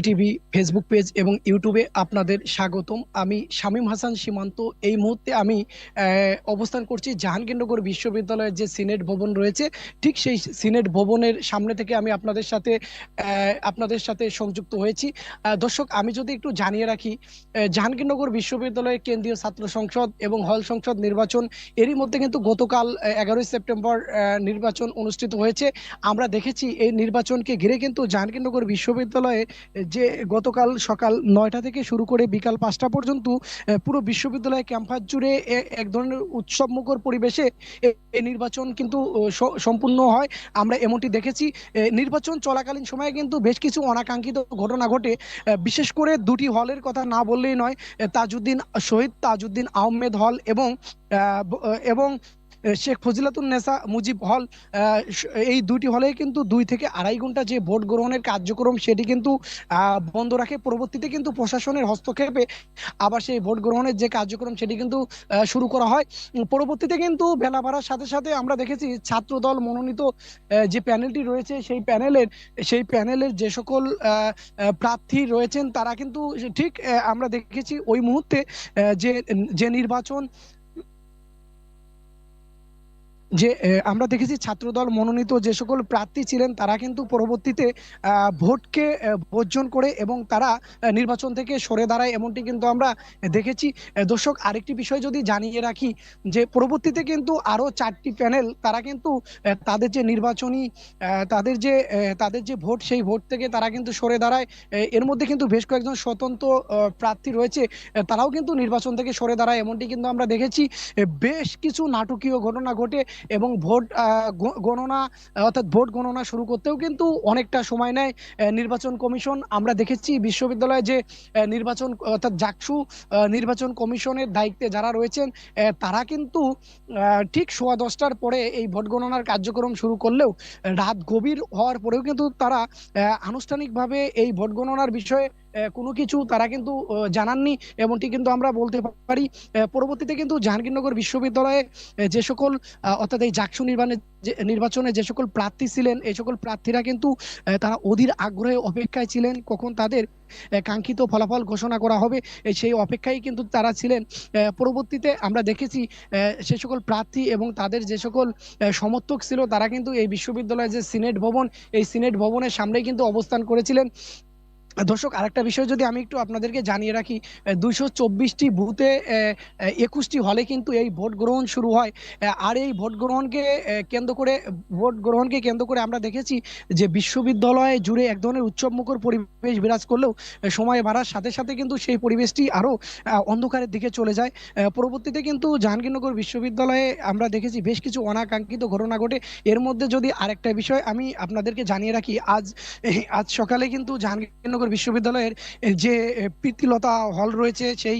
GTB Facebook page এবং ইউটিউবে আপনাদের স্বাগতম। আমি শামীম হাসান সীমান্ত। এই মুহূর্তে আমি অবস্থান করছি জাহাঙ্গীরনগর বিশ্ববিদ্যালয়ের যে সিনেট ভবন রয়েছে, ঠিক সেই সিনেট ভবনের সামনে থেকে আমি আপনাদের সাথে আপনাদের সাথে সংযুক্ত হয়েছি। দর্শক, আমি যদি একটু জানিয়ে রাখি জাহাঙ্গীরনগর বিশ্ববিদ্যালয়ের কেন্দ্রীয় ছাত্র সংসদ এবং হল সংসদ নির্বাচন, এরই মধ্যে কিন্তু গতকাল এগারোই সেপ্টেম্বর নির্বাচন অনুষ্ঠিত হয়েছে। আমরা দেখেছি এই নির্বাচনকে ঘিরে কিন্তু জাহাঙ্গীরনগর বিশ্ববিদ্যালয়ে যে গতকাল সকাল নয়টা থেকে শুরু করে বিকাল পাঁচটা পর্যন্ত পুরো বিশ্ববিদ্যালয় ক্যাম্পাস জুড়ে এক ধরনের উৎসবমুখর পরিবেশে এই নির্বাচন কিন্তু সম্পূর্ণ হয়। আমরা এমনটি দেখেছি। নির্বাচন চলাকালীন সময়ে কিন্তু বেশ কিছু অনাকাঙ্ক্ষিত ঘটনা ঘটে। বিশেষ করে দুটি হলের কথা না বললেই নয় তাজউদ্দিন শহীদ, তাজউদ্দিন আহমেদ হল এবং এবং শেখ ফজিলাতুন্নেসা মুজিব হল এই দুটি হলে কিন্তু দুই থেকে আড়াই ঘণ্টা যে ভোট গ্রহণের কার্যক্রম সেটি কিন্তু বন্ধ রাখে। পরবর্তীতে কিন্তু প্রশাসনের হস্তক্ষেপে আবার সেই ভোট গ্রহণের যে কার্যক্রম সেটি কিন্তু শুরু করা হয়। পরবর্তীতে কিন্তু বেলা বাড়ার সাথে সাথে আমরা দেখেছি ছাত্র দল মনোনীত যে প্যানেলটি রয়েছে সেই প্যানেলের সেই প্যানেলের যে সকল প্রার্থী রয়েছেন তারা কিন্তু, ঠিক আমরা দেখেছি ওই মুহূর্তে যে যে নির্বাচন যে আমরা দেখেছি ছাত্রদল মনোনীত যে সকল প্রার্থী ছিলেন, তারা কিন্তু পরবর্তীতে ভোটকে বর্জন করে এবং তারা নির্বাচন থেকে সরে দাঁড়ায় এমনটি কিন্তু আমরা দেখেছি। দর্শক, আরেকটি বিষয় যদি জানিয়ে রাখি, যে পরবর্তীতে কিন্তু আরও চারটি প্যানেল, তারা কিন্তু তাদের যে নির্বাচনী তাদের যে তাদের যে ভোট, সেই ভোট থেকে তারা কিন্তু সরে দাঁড়ায়। এর মধ্যে কিন্তু বেশ কয়েকজন স্বতন্ত্র প্রার্থী রয়েছে তারাও কিন্তু নির্বাচন থেকে সরে দাঁড়ায় এমনটি কিন্তু আমরা দেখেছি। বেশ কিছু নাটকীয় ঘটনা ঘটে এবং ভোট গণনা, অর্থাৎ ভোট গণনা শুরু করতেও কিন্তু অনেকটা সময় নেয় নির্বাচন কমিশন। আমরা দেখেছি বিশ্ববিদ্যালয়ে যে নির্বাচন, অর্থাৎ জাকসু নির্বাচন কমিশনের দায়িত্বে যারা রয়েছেন তারা কিন্তু ঠিক সোয়া দশটার পরে এই ভোট গণনার কার্যক্রম শুরু করলেও, রাত গভীর হওয়ার পরেও কিন্তু তারা আনুষ্ঠানিকভাবে এই ভোট গণনার বিষয়ে কোনো কিছু তারা কিন্তু জানাননি। এমনটি কিন্তু আমরা বলতে পারি। পরবর্তীতে কিন্তু জাহাঙ্গীরনগর বিশ্ববিদ্যালয়ে যে সকল অর্থাৎ এই জাকসু যে, নির্বাচনে যে সকল প্রার্থী ছিলেন, এই সকল প্রার্থীরা কিন্তু তারা অধীর আগ্রহে অপেক্ষায় ছিলেন। কখন তাদের কাঙ্ক্ষিত ফলাফল ঘোষণা করা হবে সেই অপেক্ষায় কিন্তু তারা ছিলেন। পরবর্তীতে আমরা দেখেছি সে সকল প্রার্থী এবং তাদের যে সকল সমর্থক ছিল, তারা কিন্তু এই বিশ্ববিদ্যালয়ের যে সিনেট ভবন, এই সিনেট ভবনের সামনেই কিন্তু অবস্থান করেছিলেন। দর্শক আরেকটা বিষয় যদি আমি একটু আপনাদেরকে জানিয়ে রাখি দুইশো চব্বিশটি বুথে একুশটি হলে কিন্তু এই ভোট গ্রহণ শুরু হয়। আর এই ভোট গ্রহণকে কেন্দ্র করে ভোট গ্রহণকে কেন্দ্র করে আমরা দেখেছি যে বিশ্ববিদ্যালয় জুড়ে এক ধরনের উৎসবমুখর পরিবেশ বিরাজ করলেও সময় বাড়ার সাথে সাথে কিন্তু সেই পরিবেশটি আরও আহ, অন্ধকারের দিকে চলে যায়। পরবর্তীতে কিন্তু জাহাঙ্গীরনগর বিশ্ববিদ্যালয়ে আমরা দেখেছি বেশ কিছু অনাকাঙ্ক্ষিত ঘটনা ঘটে। এর মধ্যে যদি আরেকটা বিষয় আমি আপনাদেরকে জানিয়ে রাখি আজ আজ সকালে কিন্তু জাহাঙ্গীরনগর বিশ্ববিদ্যালয়ের যে প্রীতিলতা হল রয়েছে সেই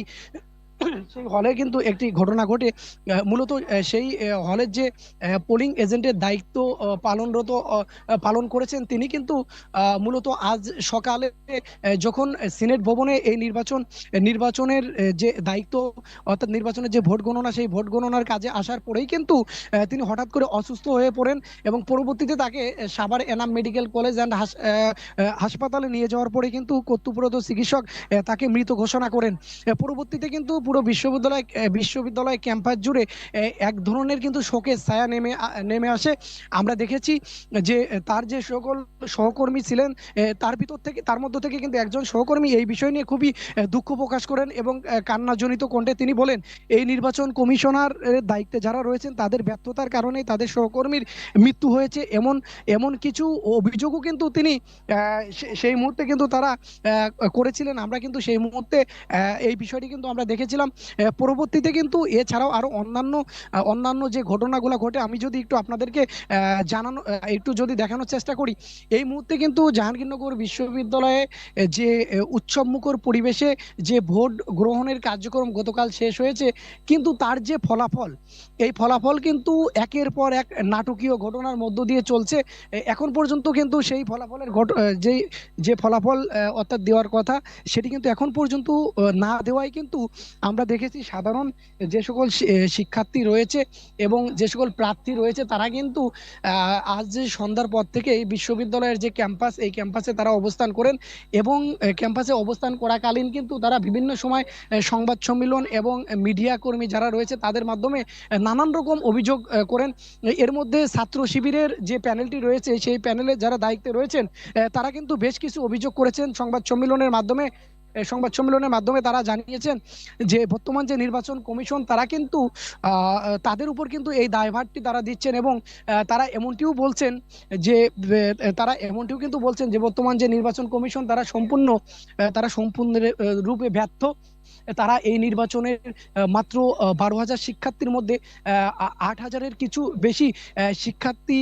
সেই হলে কিন্তু একটি ঘটনা ঘটে। মূলত সেই হলের যে পোলিং এজেন্টের দায়িত্ব পালনরত পালন করেছেন তিনি কিন্তু মূলত আজ সকালে যখন সিনেট ভবনে এই নির্বাচন, নির্বাচনের যে দায়িত্ব, অর্থাৎ নির্বাচনের যে ভোট গণনা, সেই ভোট গণনার কাজে আসার পরেই কিন্তু তিনি হঠাৎ করে অসুস্থ হয়ে পড়েন এবং পরবর্তীতে তাকে Savar Enam medical college and হাসপাতালে নিয়ে যাওয়ার পরে কিন্তু কর্তব্যরত চিকিৎসক তাকে মৃত ঘোষণা করেন। পরবর্তীতে কিন্তু পুরো বিশ্ববিদ্যালয় বিশ্ববিদ্যালয় ক্যাম্পাস জুড়ে এক ধরনের কিন্তু শোকের ছায়া নেমে নেমে আসে। আমরা দেখেছি যে তার যে সকল সহকর্মী ছিলেন তার ভিতর থেকে, তার মধ্য থেকে কিন্তু একজন সহকর্মী এই বিষয় নিয়ে খুবই দুঃখ প্রকাশ করেন এবং কান্নাজনিত কণ্ঠে তিনি বলেন, এই নির্বাচন কমিশনার দায়িত্বে যারা রয়েছেন, তাদের ব্যর্থতার কারণে তাদের সহকর্মীর মৃত্যু হয়েছে। এমন এমন কিছু অভিযোগও কিন্তু তিনি সেই মুহূর্তে কিন্তু তারা করেছিলেন। আমরা কিন্তু সেই মুহূর্তে এই বিষয়টি কিন্তু আমরা দেখেছিলাম। আহ, পরবর্তীতে কিন্তু এছাড়াও আরও অন্যান্য অন্যান্য যে ঘটনাগুলো ঘটে আমি যদি একটু আপনাদেরকে জানানো একটু যদি দেখানোর চেষ্টা করি এই মুহূর্তে কিন্তু জাহাঙ্গীরনগর বিশ্ববিদ্যালয়ে যে উৎসবমুখর পরিবেশে যে ভোট গ্রহণের কার্যক্রম গতকাল শেষ হয়েছে কিন্তু তার যে ফলাফল এই ফলাফল কিন্তু একের পর এক নাটকীয় ঘটনার মধ্য দিয়ে চলছে এখন পর্যন্ত কিন্তু সেই ফলাফলের ঘট যে যে ফলাফল অর্থাৎ দেওয়ার কথা সেটি কিন্তু এখন পর্যন্ত না দেওয়ায় কিন্তু আমরা দেখেছি সাধারণ যে সকল শিক্ষার্থী রয়েছে এবং যে সকল প্রার্থী রয়েছে, তারা কিন্তু আজ যে সন্ধ্যার পর থেকে এই বিশ্ববিদ্যালয়ের যে ক্যাম্পাস, এই ক্যাম্পাসে তারা অবস্থান করেন এবং ক্যাম্পাসে অবস্থান করাকালীন কিন্তু তারা বিভিন্ন সময় সংবাদ সম্মেলন এবং মিডিয়া কর্মী যারা রয়েছে, তাদের মাধ্যমে নানান রকম অভিযোগ করেন। এর মধ্যে ছাত্র শিবিরের যে প্যানেলটি রয়েছে, সেই প্যানেলে যারা দায়িত্বে রয়েছেন তারা কিন্তু বেশ কিছু অভিযোগ করেছেন সংবাদ সম্মেলনের মাধ্যমে। সংবাদ সম্মেলনের মাধ্যমে তারা জানিয়েছেন যে বর্তমান যে নির্বাচন কমিশন, তারা কিন্তু তাদের উপর কিন্তু এই দায়ভারটি তারা দিচ্ছেন এবং তারা এমনটিও বলছেন যে তারা এমনটিও কিন্তু বলছেন যে বর্তমান যে নির্বাচন কমিশন তারা সম্পূর্ণ তারা সম্পূর্ণ রূপে ব্যর্থ। তারা এই নির্বাচনের মাত্র বারো হাজার শিক্ষার্থীর মধ্যে আট হাজারের কিছু বেশি শিক্ষার্থী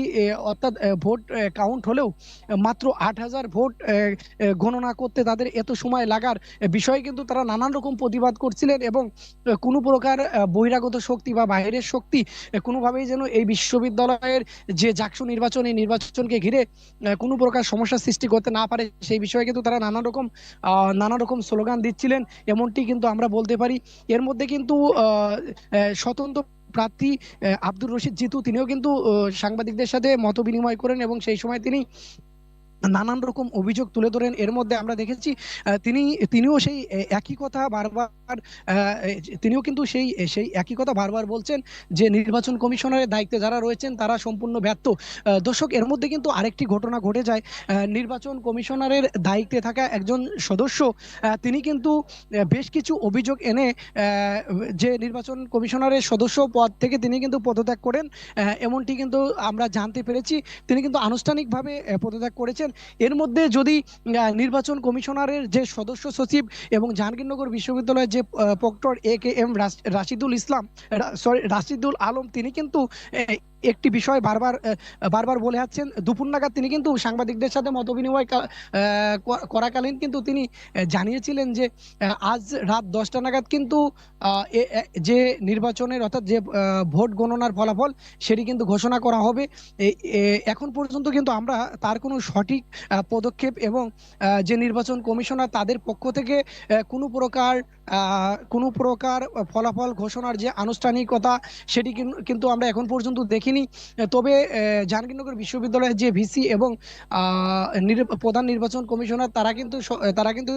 অর্থাৎ ভোট কাউন্ট হলেও মাত্র আট হাজার ভোট গণনা করতে তাদের এত সময় লাগার বিষয়ে কিন্তু তারা নানান রকম প্রতিবাদ করছিলেন এবং কোনো প্রকার বহিরাগত শক্তি বা বাইরের শক্তি কোনোভাবেই যেন এই বিশ্ববিদ্যালয়ের যে জাকসু নির্বাচন, এই নির্বাচনকে ঘিরে কোনো প্রকার সমস্যার সৃষ্টি করতে না পারে, সেই বিষয়ে কিন্তু তারা নানা রকম নানা রকম স্লোগান দিচ্ছিলেন। এমনটি কিন্তু আমরা বলতে পারি। এর মধ্যে কিন্তু স্বতন্ত্র প্রার্থী আব্দুর রশিদ জিতু, তিনিও কিন্তু সাংবাদিকদের সাথে মত বিনিময় করেন এবং সেই সময় তিনি নানান রকম অভিযোগ তুলে ধরেন। এর মধ্যে আমরা দেখেছি তিনি, তিনিও সেই একই কথা বারবার তিনিও কিন্তু সেই সেই একই কথা বারবার বলছেন যে নির্বাচন কমিশনারের দায়িত্বে যারা রয়েছেন তারা সম্পূর্ণ ব্যর্থ। দর্শক, এর মধ্যে কিন্তু আরেকটি ঘটনা ঘটে যায়। নির্বাচন কমিশনারের দায়িত্বে থাকা একজন সদস্য তিনি কিন্তু বেশ কিছু অভিযোগ এনে যে নির্বাচন কমিশনারের সদস্য পদ থেকে তিনি কিন্তু পদত্যাগ করেন। এমনটি কিন্তু আমরা জানতে পেরেছি। তিনি কিন্তু আনুষ্ঠানিকভাবে পদত্যাগ করেছেন। এর মধ্যে যদি নির্বাচন কমিশনারের যে সদস্য সচিব এবং জাহাঙ্গীরনগর বিশ্ববিদ্যালয়ের যে আহ, proctor A K M Rashidul Islam sorry Rashidul Alam তিনি কিন্তু একটি বিষয় বারবার বারবার বলে যাচ্ছেন দুপুর নাগাদ তিনি কিন্তু সাংবাদিকদের সাথে আহ, ক- করাকালীন কিন্তু তিনি জানিয়েছিলেন যে আজ রাত দশটা নাগাদ কিন্তু যে নির্বাচনের অর্থাৎ যে ভোট গণনার ফলাফল সেটি কিন্তু ঘোষণা করা হবে। এখন পর্যন্ত কিন্তু আমরা তার কোনো সঠিক পদক্ষেপ এবং যে নির্বাচন কমিশনার তাদের পক্ষ থেকে কোনো প্রকার কোনো প্রকার ফলাফল ঘোষণার যে আনুষ্ঠানিকতা সেটি কিন্তু আমরা এখন পর্যন্ত দেখিনি। তবে জাহাঙ্গীরনগর বিশ্ববিদ্যালয়ের যে ভিসি এবং প্রধান নির্বাচন কমিশনার তারা কিন্তু তারা কিন্তু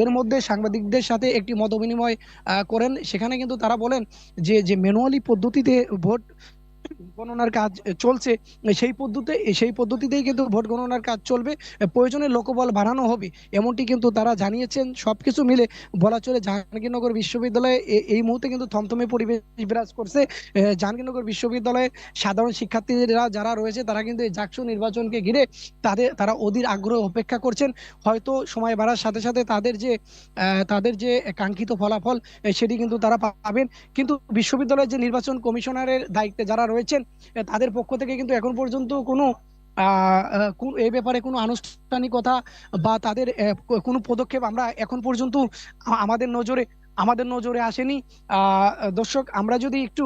এর মধ্যে সাংবাদিকদের সাথে একটি মতবিনিময় আহ, করেন। সেখানে কিন্তু তারা বলেন যে যে ম্যানুয়ালি পদ্ধতিতে ভোট গণনার কাজ চলছে। সেই পদ্ধতি সেই পদ্ধতিতেই কিন্তু ভোট গণনার কাজ চলবে। প্রয়োজনে লোকবল বাড়ানো হবে। এমনটি কিন্তু তারা জানিয়েছেন। সবকিছু মিলে বলা চলে জাহাঙ্গীরনগর বিশ্ববিদ্যালয়ে এই মুহূর্তে কিন্তু থমথমে পরিবেশ বিরাজ করছে। জাহাঙ্গীরনগর বিশ্ববিদ্যালয়ের সাধারণ শিক্ষার্থীরা যারা রয়েছে, তারা কিন্তু এই জাকসু নির্বাচনকে ঘিরে তাদের, তারা অধীর আগ্রহ অপেক্ষা করছেন। হয়তো সময় বাড়ার সাথে সাথে তাদের যে তাদের যে কাঙ্ক্ষিত ফলাফল সেটি কিন্তু তারা পাবেন। কিন্তু বিশ্ববিদ্যালয়ের যে নির্বাচন কমিশনারের দায়িত্বে যারা রয়েছেন তাদের পক্ষ থেকে কিন্তু এখন পর্যন্ত কোনো আহ, এই ব্যাপারে কোনো আনুষ্ঠানিকতা বা তাদের কোনো পদক্ষেপ আমরা এখন পর্যন্ত আমাদের নজরে আমাদের নজরে আসেনি। দর্শক আমরা যদি একটু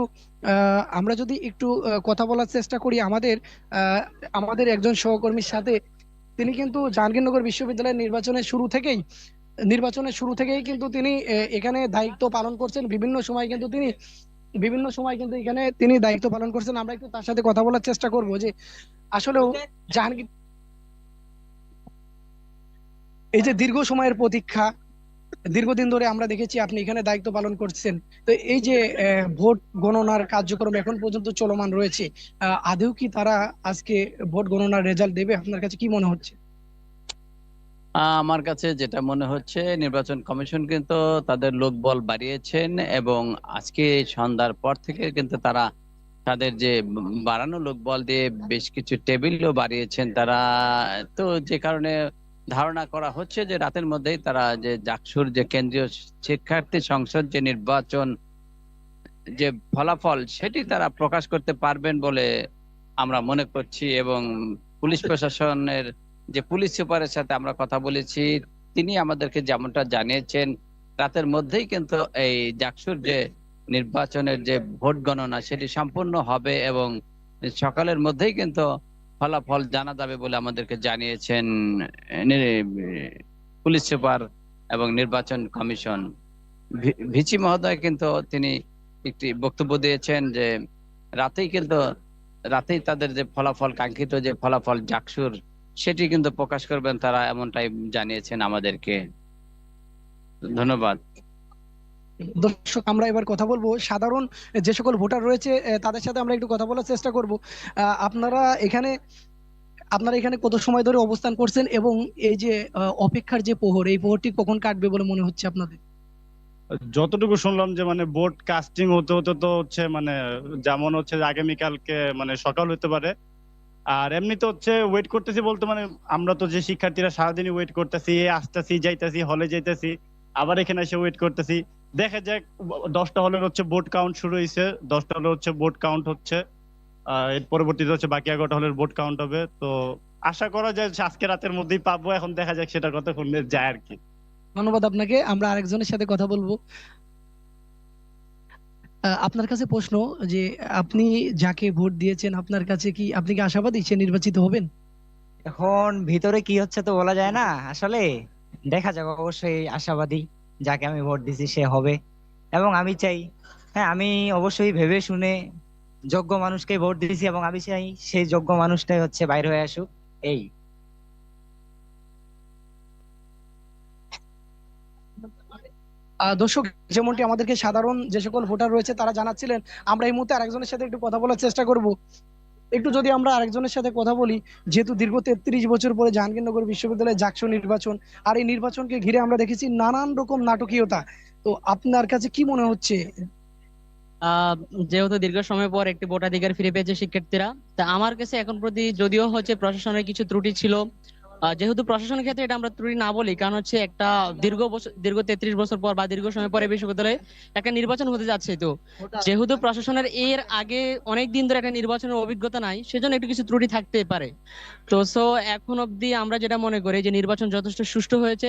আমরা যদি একটু কথা বলার চেষ্টা করি আমাদের আমাদের একজন সহকর্মীর সাথে তিনি কিন্তু জাহাঙ্গীরনগর বিশ্ববিদ্যালয়ের নির্বাচনের শুরু থেকেই নির্বাচনের শুরু থেকেই কিন্তু তিনি এখানে দায়িত্ব পালন করছেন। বিভিন্ন সময় কিন্তু তিনি বিভিন্ন সময় কিন্তু এখানে তিনি দায়িত্ব পালন করছেন। আমরা একটু তার সাথে কথা বলার চেষ্টা করব যে আসলেও জাহাঙ্গীর এই যে দীর্ঘ সময়ের প্রতীক্ষা দীর্ঘদিন ধরে আমরা দেখেছি আপনি এখানে দায়িত্ব পালন করছেন। তো এই যে ভোট গণনার কার্যক্রম এখন পর্যন্ত চলমান রয়েছে আহ, আদৌ কি তারা আজকে ভোট গণনার রেজাল্ট দেবে? আপনার কাছে কি মনে হচ্ছে? আমার কাছে যেটা মনে হচ্ছে, নির্বাচন কমিশন কিন্তু তাদের লোকবল বাড়িয়েছেন এবং আজকে সন্ধ্যার পর থেকে কিন্তু তারা তাদের যে বাড়ানো লোকবল দিয়ে বেশ কিছু টেবিলও বাড়িয়েছেন। তারা তো যে কারণে ধারণা করা হচ্ছে যে রাতের মধ্যেই তারা যে জাকসুর যে কেন্দ্রীয় শিক্ষার্থী সংসদ যে নির্বাচন যে ফলাফল, সেটি তারা প্রকাশ করতে পারবেন বলে আমরা মনে করছি এবং পুলিশ প্রশাসনের যে পুলিশ সুপারের সাথে আমরা কথা বলেছি, তিনি আমাদেরকে যেমনটা জানিয়েছেন, রাতের মধ্যেই কিন্তু এই জাকসুর যে নির্বাচনের যে ভোট গণনা সেটি সম্পূর্ণ হবে এবং সকালের মধ্যেই কিন্তু ফলাফল জানা যাবে বলে আমাদেরকে জানিয়েছেন পুলিশ সুপার এবং নির্বাচন কমিশন। ভিচি মহোদয় কিন্তু তিনি একটি বক্তব্য দিয়েছেন যে, রাতেই কিন্তু, রাতেই তাদের যে ফলাফল, কাঙ্ক্ষিত যে ফলাফল জাকসুর সেটি কিন্তু প্রকাশ করবেন তারা এমনটাই জানিয়েছেন আমাদেরকে। ধন্যবাদ। দর্শক আমরা এবার কথা বলব। সাধারণ যে সকল ভোটার রয়েছে তাদের সাথে আমরা একটু কথা বলার চেষ্টা করব। আপনারা এখানে আপনারা এখানে কত সময় ধরে অবস্থান করছেন এবং এই যে অপেক্ষার যে প্রহর এই প্রহরটি কখন কাটবে বলে মনে হচ্ছে আপনাদের? যতটুকু শুনলাম যে মানে বোর্ড কাস্টিং হতে হতে তো হচ্ছে মানে যেমন হচ্ছে যে আগামীকালকে মানে সকাল হতে পারে। আর এমনিতে হচ্ছে ওয়েট করতেছি বলতে মানে আমরা তো যে শিক্ষার্থীরা সারাদিনই ওয়েট করতেছি, আসতেছি, যাইতেছি হলে যাইতেছি, আবার এখানে এসে ওয়েট করতেছি। দেখা যাক, দশটা হলের হচ্ছে বোর্ড কাউন্ট শুরু হয়েছে দশটা হলে হচ্ছে বোর্ড কাউন্ট হচ্ছে এর পরবর্তীতে হচ্ছে বাকি এগারোটা হলের বোর্ড কাউন্ট হবে। তো আশা করা যায় আজকে রাতের মধ্যেই পাবো, এখন দেখা যাক সেটা কতক্ষণ যায় আর কি। ধন্যবাদ আপনাকে, আমরা আরেকজনের সাথে কথা বলব। আপনার কাছে প্রশ্ন যে আপনি যাকে ভোট দিয়েছেন, আপনার কাছে কি আপনি কি আশাবাদী সে নির্বাচিত হবেন? এখন ভিতরে কি হচ্ছে তো বলা যায় না। আসলে দেখা যাক, অবশ্যই আশাবাদী যাকে আমি ভোট দিছি সে হবে। এবং আমি চাই হ্যাঁ আমি অবশ্যই ভেবে শুনে যোগ্য মানুষকে ভোট দিয়েছি এবং আমি চাই সেই যোগ্য মানুষটাই হচ্ছে বাইরে হয়ে আসুক। এই। দর্শক, যেমনটি আমাদেরকে সাধারণ যে সকল ভোটার রয়েছে তারা জানাচ্ছিলেন, আমরা এই মুহূর্তে আরেকজনের সাথে একটু কথা বলার চেষ্টা করব। একটু যদি আমরা আরেকজনের সাথে কথা বলি, যেহেতু দীর্ঘ তেত্রিশ বছর পরে জাহাঙ্গীরনগর বিশ্ববিদ্যালয়ে জাকসু নির্বাচন, আর এই নির্বাচনকে ঘিরে আমরা দেখেছি নানান রকম নাটকীয়তা। তো আপনার কাছে কি মনে হচ্ছে? যেহেতু দীর্ঘ সময় পর একটি ভোটাধিকার ফিরে পেয়েছে শিক্ষার্থীরা, তা আমার কাছে এখন প্রতি যদিও হচ্ছে প্রশাসনের কিছু ত্রুটি ছিল যেহেতু প্রশাসনের ক্ষেত্রে এটা আমরা ত্রুটি না বলি, কারণ হচ্ছে একটা দীর্ঘ বছর দীর্ঘ তেত্রিশ বছর পর বা দীর্ঘ সময় পরে বিশ্ববিদ্যালয়ে একটা নির্বাচন হতে যাচ্ছে তো। যেহেতু প্রশাসনের এর আগে অনেক দিন ধরে একটা নির্বাচনের অভিজ্ঞতা নাই, সেজন্য একটু কিছু ত্রুটি থাকতে পারে। তো সো এখন অবধি আমরা যেটা মনে করি যে নির্বাচন যথেষ্ট সুষ্ঠু হয়েছে,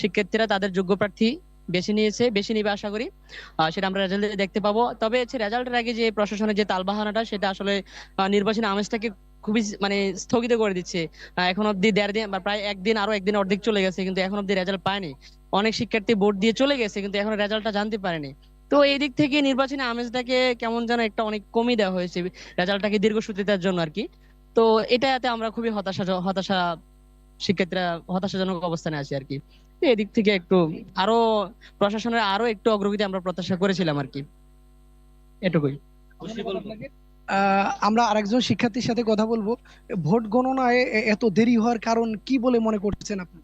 শিক্ষার্থীরা তাদের যোগ্য প্রার্থী বেছে নিয়েছে বেশি নিবে আশা করি। সেটা আমরা রেজাল্টে দেখতে পাবো। তবে রেজাল্টের আগে যে প্রশাসনের যে তালবাহানাটা, সেটা আসলে নির্বাচনী আমেজটাকে খুবই মানে স্থগিত করে দিচ্ছে। এখন অব্দি দেড় দিন প্রায় একদিন আরও একদিন অর্ধেক চলে গেছে, কিন্তু এখন অব্দি রেজাল্ট পায়নি। অনেক শিক্ষার্থী বোর্ড দিয়ে চলে গেছে, কিন্তু এখন রেজাল্টটা জানতে পারেনি। তো এই দিক থেকে নির্বাচনী আমেজটাকে কেমন যেন একটা অনেক কমই দেওয়া হয়েছে রেজাল্টটাকে দীর্ঘসূত্রিতার জন্য আর কি। তো এটাতে আমরা খুবই হতাশা হতাশা শিক্ষার্থীরা হতাশাজনক অবস্থানে আছি আর কি। এদিক থেকে একটু আরও প্রশাসনের আরও একটু অগ্রগতি আমরা প্রত্যাশা করেছিলাম আর কি। এটুকুই। আমরা আরেকজন শিক্ষার্থীর সাথে কথা বলব। ভোট গণনায় এত দেরি হওয়ার কারণ কি বলে মনে করছেন আপনি?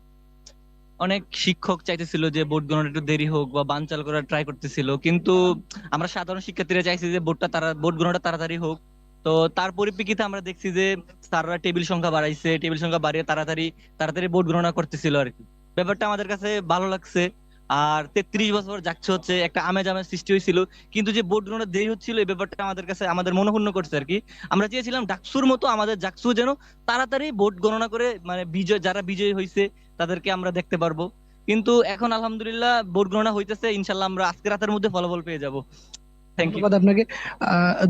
অনেক শিক্ষক চাইতেছিল যে বোর্ড গণনা একটু দেরি হোক বা বানচাল করার ট্রাই করতেছিল। কিন্তু আমরা সাধারণ শিক্ষার্থীরা চাইছি যে ভোটটা তারা বোর্ড গণনাটা তাড়াতাড়ি হোক। তো তার পরিপ্রেক্ষিতে আমরা দেখছি যে স্যাররা টেবিল সংখ্যা বাড়াইছে, টেবিল সংখ্যা বাড়িয়ে তাড়াতাড়ি তাড়াতাড়ি ভোট গণনা করতেছিল আর কি। ব্যাপারটা আমাদের কাছে ভালো লাগছে। আর তেত্রিশ বছর যাচ্ছে হচ্ছে একটা আমেজ আমেজ সৃষ্টি হয়েছিল। কিন্তু যে বোর্ড গ্রহণের দেরি হচ্ছিল, এই ব্যাপারটা আমাদের কাছে, আমাদের মনোক্ষুণ্ণ করছে আর কি। আমরা চেয়েছিলাম ডাকসুর মতো আমাদের জাকসু যেন তাড়াতাড়ি বোর্ড গণনা করে মানে বিজয়, যারা বিজয়ী হয়েছে তাদেরকে আমরা দেখতে পারব। কিন্তু এখন আলহামদুলিল্লাহ ভোট গণনা হইতেছে, ইনশাল্লাহ আমরা আজকে রাতের মধ্যে ফলাফল পেয়ে যাব। ধন্যবাদ আপনাকে।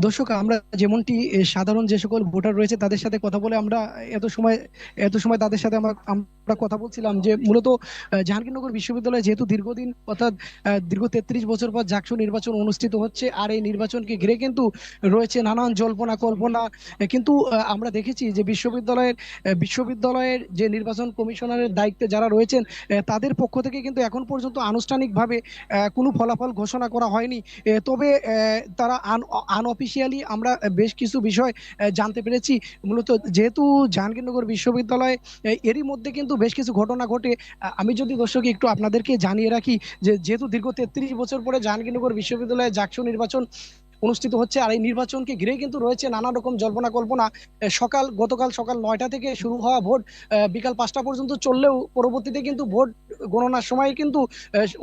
দর্শক, আমরা যেমনটি সাধারণ যে সকল ভোটার রয়েছে, তাদের সাথে কথা বলে আমরা এত সময় এত সময় তাদের সাথে আমরা আমরা কথা বলছিলাম যে মূলত জাহাঙ্গীরনগর বিশ্ববিদ্যালয়ে যেহেতু দীর্ঘদিন, অর্থাৎ দীর্ঘ তেত্রিশ বছর পর জাকসু নির্বাচন অনুষ্ঠিত হচ্ছে, আর এই নির্বাচনকে ঘিরে কিন্তু রয়েছে নানান জল্পনা, কল্পনা। কিন্তু আমরা দেখেছি যে বিশ্ববিদ্যালয়ের বিশ্ববিদ্যালয়ের যে নির্বাচন কমিশনারের দায়িত্বে যারা রয়েছেন তাদের পক্ষ থেকে কিন্তু এখন পর্যন্ত আনুষ্ঠানিকভাবে কোনো ফলাফল ঘোষণা করা হয়নি। তবে তারা আনঅফিসিয়ালি আমরা বেশ কিছু বিষয় জানতে পেরেছি। মূলত যেহেতু জাহাঙ্গীরনগর বিশ্ববিদ্যালয় এরই মধ্যে কিন্তু বেশ কিছু ঘটনা ঘটে। আমি যদি দর্শক একটু আপনাদেরকে জানিয়ে রাখি যে, যেহেতু দীর্ঘ তেত্রিশ বছর পরে জাহাঙ্গীরনগর বিশ্ববিদ্যালয়ে জাকসু নির্বাচন অনুষ্ঠিত হচ্ছে আর এই নির্বাচনকে ঘিরে কিন্তু রয়েছে নানা রকম জল্পনা কল্পনা। সকাল, গতকাল সকাল নয়টা থেকে শুরু হওয়া ভোট বিকাল পাঁচটা পর্যন্ত চললেও পরবর্তীতে কিন্তু ভোট গণনার সময় কিন্তু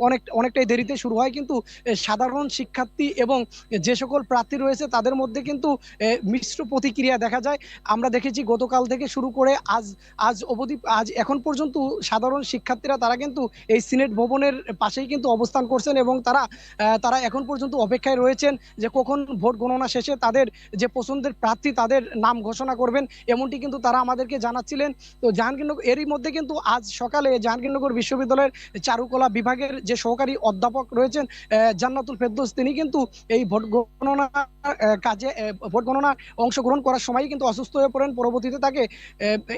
অনেক, অনেকটাই দেরিতে শুরু হয়। কিন্তু সাধারণ শিক্ষার্থী এবং যে সকল প্রার্থী রয়েছে তাদের মধ্যে কিন্তু মিশ্র প্রতিক্রিয়া দেখা যায়। আমরা দেখেছি গতকাল থেকে শুরু করে আজ আজ অবধি, আজ এখন পর্যন্ত সাধারণ শিক্ষার্থীরা তারা কিন্তু এই সিনেট ভবনের পাশেই কিন্তু অবস্থান করছেন এবং তারা তারা এখন পর্যন্ত অপেক্ষায় রয়েছেন যে কখন ভোট গণনা শেষে তাদের যে পছন্দের প্রার্থী তাদের নাম ঘোষণা করবেন, এমনটি কিন্তু তারা আমাদেরকে জানাচ্ছিলেন। তো জাহাঙ্গীরনগর, এরই মধ্যে কিন্তু আজ সকালে জাহাঙ্গীরনগর বিশ্ববিদ্যালয়ের চারুকলা বিভাগের যে সহকারী অধ্যাপক রয়েছেন জান্নাতুল ফেরদৌস, তিনি কিন্তু এই ভোট গণনা কাজে ভোট গণনা অংশগ্রহণ করার সময় কিন্তু অসুস্থ হয়ে পড়েন। পরবর্তীতে তাকে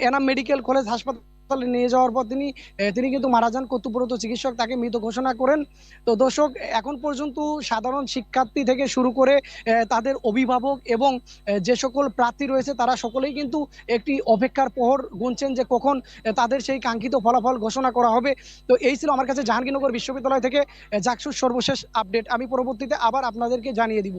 এনাম মেডিকেল কলেজ হাসপাতালে হাসপাতালে নিয়ে যাওয়ার পর তিনি তিনি কিন্তু মারা যান। কর্তব্যরত চিকিৎসক তাকে মৃত ঘোষণা করেন। তো দর্শক, এখন পর্যন্ত সাধারণ শিক্ষার্থী থেকে শুরু করে তাদের অভিভাবক এবং যে সকল প্রার্থী রয়েছে, তারা সকলেই কিন্তু একটি অপেক্ষার প্রহর গুনছেন যে কখন তাদের সেই কাঙ্ক্ষিত ফলাফল ঘোষণা করা হবে। তো এই ছিল আমার কাছে জাহাঙ্গীরনগর বিশ্ববিদ্যালয় থেকে জাকসুর সর্বশেষ আপডেট। আমি পরবর্তীতে আবার আপনাদেরকে জানিয়ে দিব।